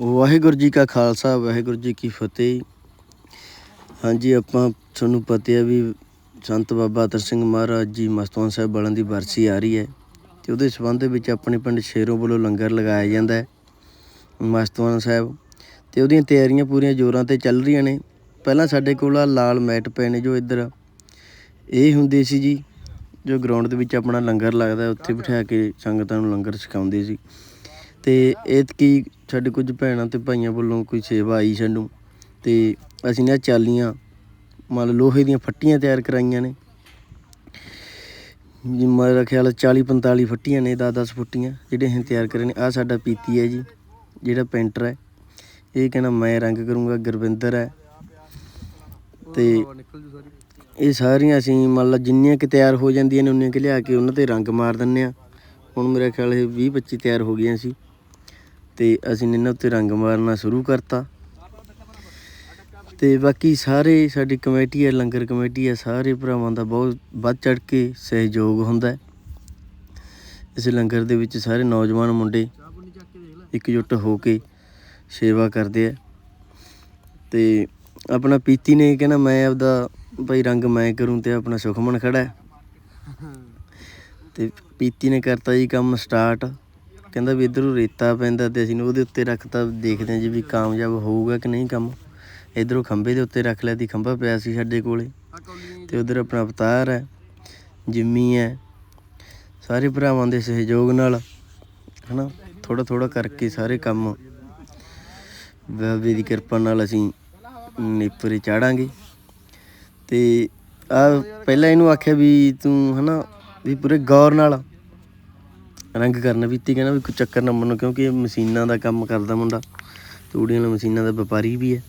ਵਾਹਿਗੁਰੂ ਜੀ ਕਾ ਖਾਲਸਾ, ਵਾਹਿਗੁਰੂ ਜੀ ਕੀ ਫਤਿਹ। ਹਾਂਜੀ, ਆਪਾਂ ਤੁਹਾਨੂੰ ਪਤਾ ਹੈ ਵੀ ਸੰਤ ਬਾਬਾ ਅਤਰ ਸਿੰਘ ਮਹਾਰਾਜ ਜੀ ਮਸਤਵਾਨ ਸਾਹਿਬ ਵਾਲਾਂ ਦੀ ਬਰਸੀ ਆ ਰਹੀ ਹੈ ਤੇ ਉਹਦੇ ਸਬੰਧ ਵਿੱਚ ਆਪਣੇ ਪਿੰਡ ਸ਼ੇਰੋਂ ਵੱਲੋਂ ਲੰਗਰ ਲਗਾਇਆ ਜਾਂਦਾ ਹੈ ਮਸਤਵਾਨ ਸਾਹਿਬ। ਤੇ ਉਹਦੀਆਂ ਤਿਆਰੀਆਂ ਪੂਰੀਆਂ ਜ਼ੋਰਾਂ ਤੇ ਚੱਲ ਰਹੀਆਂ ਨੇ। ਪਹਿਲਾਂ ਸਾਡੇ ਕੋਲ ਆ ਲਾਲ ਮੈਟ ਪਏ ਨੇ ਜੋ ਇੱਧਰ। ਇਹ ਹੁੰਦੇ ਸੀ ਜੀ, ਜੋ ਗਰਾਊਂਡ ਦੇ ਵਿੱਚ ਆਪਣਾ ਲੰਗਰ ਲੱਗਦਾ ਉੱਥੇ ਬਿਠਾ ਕੇ ਸੰਗਤਾਂ ਨੂੰ ਲੰਗਰ ਸਿਖਾਉਂਦੇ ਸੀ। ਤੇ ਕੀ ਸਾਡੇ ਕੁਝ ਭੈਣਾਂ ਅਤੇ ਭਾਈਆਂ ਵੱਲੋਂ ਕੋਈ ਸੇਵਾ ਆਈ ਸਾਨੂੰ ਅਤੇ ਅਸੀਂ ਨੇ ਚਾਲੀਆਂ, ਮੰਨ ਲੋਹੇ ਦੀਆਂ ਫੱਟੀਆਂ ਤਿਆਰ ਕਰਾਈਆਂ ਨੇ। ਜੀ ਮੇਰਾ ਖਿਆਲ 40 45 ਫੱਟੀਆਂ ਨੇ 10 10 ਫੁੱਟੀਆਂ ਜਿਹੜੇ ਅਸੀਂ ਤਿਆਰ ਕਰੇ ਨੇ। ਆ ਸਾਡਾ ਪੀਤੀ ਹੈ ਜੀ, ਜਿਹੜਾ ਪੇਂਟਰ ਹੈ। ਇਹ ਕਹਿੰਦਾ ਮੈਂ ਰੰਗ ਕਰੂੰਗਾ, ਗੁਰਵਿੰਦਰ ਹੈ। ਤੇ ਇਹ ਸਾਰੀਆਂ ਅਸੀਂ ਮੰਨ ਲਾ ਜਿੰਨੀਆਂ ਕਿ ਤਿਆਰ ਹੋ ਜਾਂਦੀਆਂ ਨੇ, ਉਨੀਆਂ ਕਿ ਲਿਆ ਕੇ ਉਹਨਾਂ ਤੇ ਰੰਗ ਮਾਰ ਦਿੰਨੇ ਆ ਹੁਣ ਮੇਰਾ ਖਿਆਲ ਇਹ 20 25 ਤਿਆਰ ਹੋ ਗਈਆਂ ਸੀ। ਤੇ ਅਸੀਂ ਇਹਨਾਂ ਉੱਤੇ ਰੰਗ ਮਾਰਨਾ ਸ਼ੁਰੂ ਕਰਤਾ। ਤੇ ਬਾਕੀ ਸਾਰੇ ਸਾਡੀ ਕਮੇਟੀ ਹੈ, ਲੰਗਰ ਕਮੇਟੀ ਹੈ, ਸਾਰੇ ਭਰਾਵਾਂ ਦਾ ਬਹੁਤ ਵੱਧ ਚੜ ਕੇ ਸਹਿਯੋਗ ਹੁੰਦਾ ਇਸ ਲੰਗਰ ਦੇ ਵਿੱਚ ਸਾਰੇ ਨੌਜਵਾਨ ਮੁੰਡੇ ਇਕਜੁੱਟ ਹੋ ਕੇ ਸੇਵਾ ਕਰਦੇ ਆ। ਤੇ ਆਪਣਾ ਪੀਤੀ ਨੇ ਕਹਿੰਦਾ, ਮੈਂ ਆਪਦਾ ਭਾਈ ਰੰਗ ਮੈਂ ਕਰੂੰ ਤੇ ਆਪਣਾ ਸੁਖਮਨ ਖੜਾ ਹੈ। ਤੇ ਪੀਤੀ ਨੇ ਕਰਤਾ ਜੀ ਕੰਮ ਸਟਾਰਟ ਕਹਿੰਦਾ ਵੀ ਇਧਰੋਂ ਰੇਤਾ ਪੈਂਦਾ ਤੇ ਅਸੀਂ ਉਹਦੇ ਉੱਤੇ ਰੱਖਤਾ, ਦੇਖਦੇ ਹਾਂ ਜੀ ਵੀ ਕਾਮਯਾਬ ਹੋਊਗਾ ਕਿ ਨਹੀਂ ਕੰਮ। ਇਧਰੋਂ ਖੰਭੇ ਦੇ ਉੱਤੇ ਰੱਖ ਲਿਆ ਤੀ ਖੰਭਾ ਪਿਆ ਸੀ ਸਾਡੇ ਕੋਲੇ। ਤੇ ਉਧਰ ਆਪਣਾ ਅਵਤਾਰ ਹੈ, ਜਿੰਮੀ ਹੈ, ਸਾਰੇ ਭਰਾਵਾਂ ਦੇ ਸਹਿਯੋਗ ਨਾਲ, ਹਨਾ ਥੋੜਾ ਥੋੜਾ ਕਰਕੇ ਸਾਰੇ ਕੰਮ ਬਾਬੇ ਦੀ ਕਿਰਪਾ ਨਾਲ ਅਸੀਂ ਨੇਪਰੇ ਚਾੜਾਂਗੇ। ਤੇ ਆ ਪਹਿਲਾਂ ਇਹਨੂੰ ਆਖਿਆ ਵੀ ਤੂੰ, ਹਨਾ, ਵੀ ਪੂਰੇ ਗੌਰ ਨਾਲ ਰੰਗ ਕਰਨ ਵੀ ਤੀ, ਕਹਿੰਦਾ ਵੀ ਕੋਈ ਚੱਕਰ ਨਾ ਮੰਨੋ, ਕਿਉਂਕਿ ਇਹ ਮਸ਼ੀਨਾਂ ਦਾ ਕੰਮ ਕਰਦਾ ਮੁੰਡਾ। ਤੂੜੀਆਂ ਵਾਲੀਆਂ ਮਸ਼ੀਨਾਂ ਦਾ ਵਪਾਰੀ ਵੀ ਹੈ।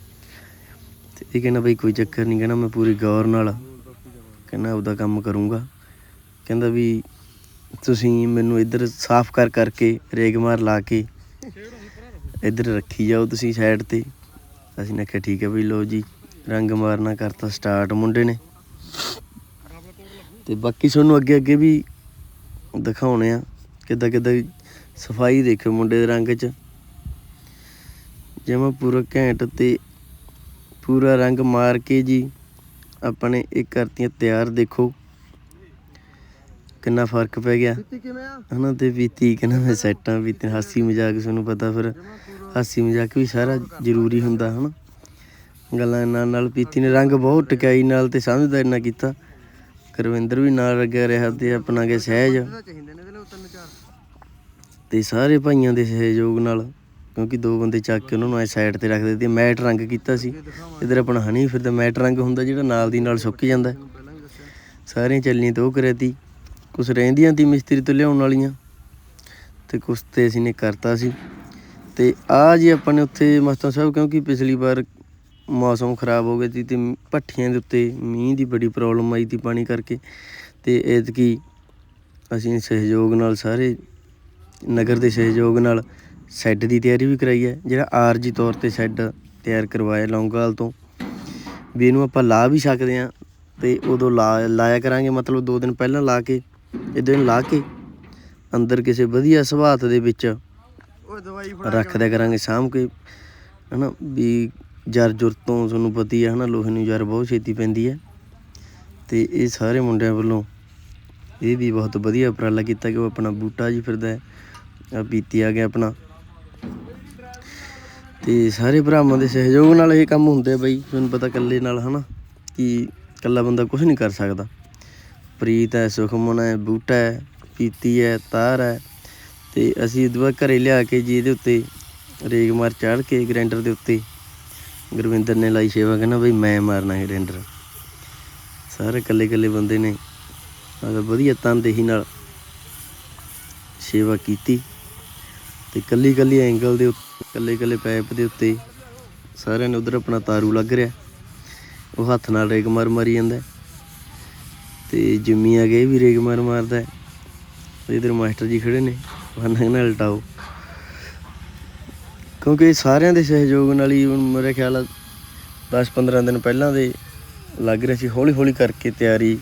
ਤੇ ਇਹ ਕਹਿੰਦਾ ਬਈ ਕੋਈ ਚੱਕਰ ਨਹੀਂ ਕਹਿੰਦਾ ਮੈਂ ਪੂਰੀ ਗੌਰ ਨਾਲ ਕਹਿੰਦਾ ਉਹਦਾ ਕੰਮ ਕਰੂੰਗਾ। ਕਹਿੰਦਾ ਵੀ ਤੁਸੀਂ ਮੈਨੂੰ ਇੱਧਰ ਸਾਫ਼ ਕਰ ਕਰਕੇ ਰੇਗ ਮਾਰ ਲਾ ਕੇ ਇੱਧਰ ਰੱਖੀ ਜਾਓ ਤੁਸੀਂ ਸਾਈਡ ਤੇ। ਅਸੀਂ ਨੇ ਕਿਹਾ ਠੀਕ ਹੈ ਵੀ ਲੋ ਜੀ, ਰੰਗ ਮਾਰਨਾ ਕਰਤਾ ਸਟਾਰਟ ਮੁੰਡੇ ਨੇ। ਤੇ ਬਾਕੀ ਤੁਹਾਨੂੰ ਅੱਗੇ ਅੱਗੇ ਵੀ ਦਿਖਾਉਣੇ ਆ। ਕਿੱਦਾਂ ਕਿੱਦਾਂ ਸਫ਼ਾਈ ਦੇਖੋ ਮੁੰਡੇ ਦੇ ਰੰਗ 'ਚ। ਜਿਵੇਂ ਪੂਰਾ ਘੈਂਟ ਤੇ ਪੂਰਾ ਰੰਗ ਮਾਰ ਕੇ ਜੀ ਆਪਣੇ ਇਹ ਕਰਤੀਆਂ ਤਿਆਰ ਦੇਖੋ। ਕਿੰਨਾ ਫ਼ਰਕ ਪੈ ਗਿਆ। ਹਨਾ ਤੇ ਬੀਤੀ ਕਹਿੰਦਾ ਮੈਂ ਸੈਟਾਂ ਵੀ ਤੇ ਹਾਸੀ ਮਜ਼ਾਕ ਤੁਹਾਨੂੰ ਪਤਾ ਫਿਰ। ਹਾਸੀ ਮਜ਼ਾਕ ਵੀ ਸਾਰਾ ਜ਼ਰੂਰੀ ਹੁੰਦਾ ਹਨਾ। ਗੱਲਾਂ ਨਾਲ ਨਾਲ ਪੀਤੀ ਨੇ ਰੰਗ ਬਹੁਤ ਟਿਕਾਈ ਨਾਲ ਤੇ ਸਮਝਦਾਰੀ ਨਾਲ ਕੀਤਾ। ਕਰਵਿੰਦਰ ਵੀ ਨਾਲ ਲੱਗਿਆ ਰਿਹਾ ਤੇ ਆਪਣਾ ਕੇ ਸਹਿਜ ਚਾਹੀਦੇ ਨੇ ਇਹਦੇ ਲਈ ਤਿੰਨ ਚਾਰ ਤੇ ਸਾਰੇ ਭਾਈਆਂ ਦੇ ਸਹਿਯੋਗ ਨਾਲ, ਕਿਉਂਕਿ ਦੋ ਬੰਦੇ ਚੱਕ ਕੇ ਉਹਨਾਂ ਨੂੰ ਐ ਸਾਈਡ ਤੇ ਰੱਖਦੇ ਤੇ ਮੈਟ ਰੰਗ ਕੀਤਾ ਸੀ। ਇਧਰ ਆਪਣਾ ਹਨੀ ਫਿਰਦਾ ਮੈਟ ਰੰਗ ਹੁੰਦਾ ਜਿਹੜਾ ਨਾਲ ਦੀ ਨਾਲ ਸੁੱਕ ਜਾਂਦਾ। ਸਾਰੀਆਂ ਚੱਲਣੀਆਂ ਤੇ ਉਹ ਕਰਿਆ ਤੀ ਕੁਛ ਰਹਿੰਦੀਆਂ ਤੀ ਮਿਸਤਰੀ ਤੋਂ ਲਿਆਉਣ ਵਾਲੀਆਂ, ਤੇ ਕੁਛ ਤੇ ਅਸੀਂ ਨੇ ਕਰਤਾ ਸੀ। ਤੇ ਆ ਜੀ ਆਪਾਂ ਨੇ ਉੱਥੇ ਮਸਤਾਂ ਸਾਹਿਬ, ਕਿਉਂਕਿ ਪਿਛਲੀ ਵਾਰ ਮੌਸਮ ਖਰਾਬ ਹੋ ਗਿਆ ਸੀ ਤੇ ਭੱਠੀਆਂ ਦੇ ਉੱਤੇ ਮੀਂਹ ਦੀ ਬੜੀ ਪ੍ਰੋਬਲਮ ਆਈ ਤੀ ਪਾਣੀ ਕਰਕੇ, ਤੇ ਐਤਕੀ ਅਸੀਂ ਸਹਿਯੋਗ ਨਾਲ ਸਾਰੇ ਨਗਰ ਦੇ ਸਹਿਯੋਗ ਨਾਲ ਸ਼ੈੱਡ ਦੀ ਤਿਆਰੀ ਵੀ ਕਰਾਈ ਹੈ। ਜਿਹੜਾ ਆਰਜੀ ਤੌਰ ਤੇ ਸ਼ੈੱਡ ਤਿਆਰ ਕਰਵਾਇਆ ਲੌਂਗਾਲ ਤੋਂ। ਵੀ ਇਹਨੂੰ ਆਪਾਂ ਲਾ ਵੀ ਸਕਦੇ ਆ ਤੇ ਉਦੋਂ ਲਾਇਆ ਕਰਾਂਗੇ। ਮਤਲਬ 2 ਦਿਨ ਪਹਿਲਾਂ ਲਾ ਕੇ ਇਹਦੇ ਨੂੰ ਲਾ ਕੇ ਅੰਦਰ ਕਿਸੇ ਵਧੀਆ ਸੁਭਾਤ ਦੇ ਵਿੱਚ ਓਏ ਦਵਾਈ ਫੜਾ ਰੱਖ ਦਿਆ ਕਰਾਂਗੇ ਸਾਂਭ ਕੇ ਹਨਾ ਵੀ ਜਰ ਜੁਰ ਤੋਂ ਤੁਹਾਨੂੰ ਪਤਾ ਹੀ ਹੈ ਹਨਾ ਲੋਹੇ ਨੂੰ ਜਰ ਬਹੁਤ ਛੇਤੀ ਪੈਂਦੀ ਹੈ। ਤੇ ਇਹ ਸਾਰੇ ਮੁੰਡਿਆਂ ਵੱਲੋਂ ਇਹ ਵੀ ਬਹੁਤ ਵਧੀਆ ਉਪਰਾਲਾ ਕੀਤਾ ਕਿ ਉਹ ਆਪਣਾ ਬੂਟਾ ਜੀ ਫਿਰਦਾ ਹੈ। ਆ ਪੀਤੀ ਆ ਗਿਆ ਆਪਣਾ। ਤੇ ਸਾਰੇ ਭਰਾਵਾਂ ਦੇ ਸਹਿਯੋਗ ਨਾਲ ਇਹ ਕੰਮ ਹੁੰਦੇ ਆ ਬਈ ਤੁਹਾਨੂੰ ਪਤਾ ਇਕੱਲੇ ਨਾਲ, ਹਨਾ, ਕਿ ਇਕੱਲਾ ਬੰਦਾ ਕੁਝ ਨਹੀਂ ਕਰ ਸਕਦਾ। ਪ੍ਰੀਤ ਹੈ, ਸੁਖਮਨ ਹੈ, ਬੂਟਾ ਹੈ, ਪੀਤੀ ਹੈ, ਤਾਰ ਹੈ, ਤੇ ਅਸੀਂ ਦੁਆ ਘਰੇ ਲਿਆ ਕੇ ਜੀ ਇਹਦੇ ਉੱਤੇ ਰੇਗ ਮਾਰ ਚਾੜ ਕੇ ਗ੍ਰਾਈਂਡਰ ਦੇ ਉੱਤੇ। ਗੁਰਵਿੰਦਰ ਨੇ ਲਾਈ ਸੇਵਾ ਕਹਿੰਦਾ ਬਈ ਮੈਂ ਮਾਰਨਾ ਹੈ ਗ੍ਰਾਈਂਡਰ ਸਾਰੇ ਇਕੱਲੇ ਇਕੱਲੇ ਬੰਦੇ ਨੇ, ਮਤਲਬ ਵਧੀਆ ਤਨਦੇਹੀ ਨਾਲ ਸੇਵਾ ਕੀਤੀ। ਤੇ ਕੱਲੀ ਕੱਲੀ ਐਂਗਲ ਦੇ ਉੱਤੇ ਕੱਲੇ ਕੱਲੇ ਪਾਈਪ ਦੇ ਉੱਤੇ ਸਾਰਿਆਂ ਨੇ ਉਧਰ ਆਪਣਾ ਤਾਰੂ ਲੱਗ ਰਿਹਾ। ਉਹ ਹੱਥ ਨਾਲ ਰੇਗ ਮਾਰ ਮਾਰੀ ਜਾਂਦਾ ਹੈ। ਤੇ ਜਿੰਮੀ ਆ ਗਏ ਵੀ ਰੇਗ ਮਾਰ ਮਾਰਦਾ ਹੈ। ਤੇ ਇਧਰ ਮਾਸਟਰ ਜੀ ਖੜੇ ਨੇ, ਉਹਨਾਂ ਨਾਲ ਲਟਾਓ। ਕਿਉਂਕਿ ਸਾਰਿਆਂ ਦੇ ਸਹਿਯੋਗ ਨਾਲ ਹੀ ਹੁਣ ਮੇਰੇ ਖਿਆਲ ਆ 10-15 ਦਿਨ ਪਹਿਲਾਂ ਦੇ ਲੱਗ ਰਿਹਾ ਸੀ। ਹੌਲੀ ਹੌਲੀ ਕਰਕੇ ਤਿਆਰੀ।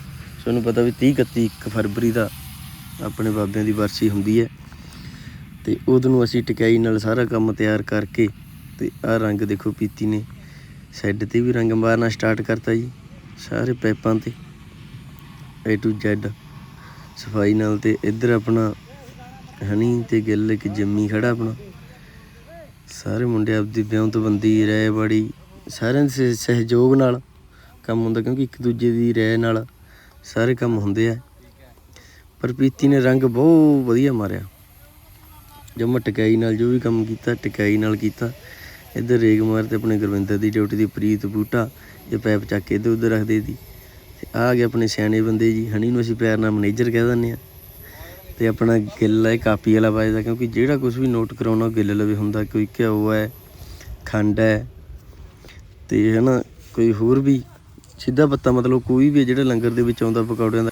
ਤੁਹਾਨੂੰ ਪਤਾ ਵੀ 30 31 ਇੱਕ ਫਰਵਰੀ ਦਾ ਆਪਣੇ ਬਾਬਿਆਂ ਦੀ ਵਰਸੀ ਹੁੰਦੀ ਹੈ। ਤੇ ਉਦੋਂ ਨੂੰ ਅਸੀਂ ਟਿਕਾਈ ਨਾਲ ਸਾਰਾ ਕੰਮ ਤਿਆਰ ਕਰਕੇ ਤੇ ਆਹ ਰੰਗ ਦੇਖੋ ਪੀਤੀ ਨੇ। ਸੈੱਡ ਤੇ ਵੀ ਰੰਗ ਮਾਰਨਾ ਸਟਾਰਟ ਕਰਤਾ ਜੀ, ਸਾਰੇ ਪੈਪਾਂ ਤੇ। A to Z ਸਫ਼ਾਈ ਨਾਲ ਤੇ ਇੱਧਰ ਆਪਣਾ ਹਨੀ ਤੇ ਗਿੱਲ ਇੱਕ ਜੰਮੀ ਖੜਾ ਆਪਣਾ। ਸਾਰੇ ਮੁੰਡੇ ਆਪਦੀ ਵਿਉਂਤਬੰਦੀ ਰਹਿ ਬੜੀ, ਸਾਰਿਆਂ ਦੇ ਸਹਿਯੋਗ ਨਾਲ ਕੰਮ ਹੁੰਦਾ, ਕਿਉਂਕਿ ਇੱਕ ਦੂਜੇ ਦੀ ਰਹਿ ਨਾਲ ਸਾਰੇ ਕੰਮ ਹੁੰਦੇ ਆ। ਪਰ ਪੀਤੀ ਨੇ ਰੰਗ ਬਹੁਤ ਵਧੀਆ ਮਾਰਿਆ। ਜਮਾ ਟਕਾਈ ਨਾਲ ਜੋ ਵੀ ਕੰਮ ਕੀਤਾ, ਟਕਾਈ ਨਾਲ ਕੀਤਾ। ਇੱਧਰ ਰੇਗ ਮਾਰ ਤੇ ਆਪਣੇ ਗੁਰਵਿੰਦਰ ਦੀ ਡਿਊਟੀ ਦੀ ਪ੍ਰੀਤ ਬੂਟਾ ਇਹ ਪੈਪ ਚੱਕ ਕੇ ਇੱਧਰ ਉੱਧਰ ਰੱਖਦੇ ਸੀ। ਤੇ ਆ ਗਏ ਆਪਣੇ ਸਿਆਣੇ ਬੰਦੇ ਜੀ, ਹਣੀ ਨੂੰ ਅਸੀਂ ਪਿਆਰ ਨਾਲ ਮੈਨੇਜਰ ਕਹਿ ਦਿੰਦੇ ਆ ਤੇ ਆਪਣਾ ਗਿੱਲ ਹੈ ਕਾਪੀ ਵਾਲਾ ਵੱਜਦਾ ਕਿਉਂਕਿ ਜਿਹੜਾ ਕੁਝ ਵੀ ਨੋਟ ਕਰਾਉਣਾ ਉਹ ਗਿੱਲ ਲਵੇ ਹੁੰਦਾ, ਕੋਈ ਘਿਓ ਹੈ ਖੰਡ ਹੈ ਤੇ ਹਨਾ, ਕੋਈ ਹੋਰ ਵੀ। ਸਿੱਧਾ ਪੱਤਾ ਮਤਲਬ ਕੋਈ ਵੀ ਹੈ ਜਿਹੜਾ ਲੰਗਰ ਦੇ ਵਿੱਚ ਆਉਂਦਾ, ਪਕੌੜਿਆਂ ਦਾ।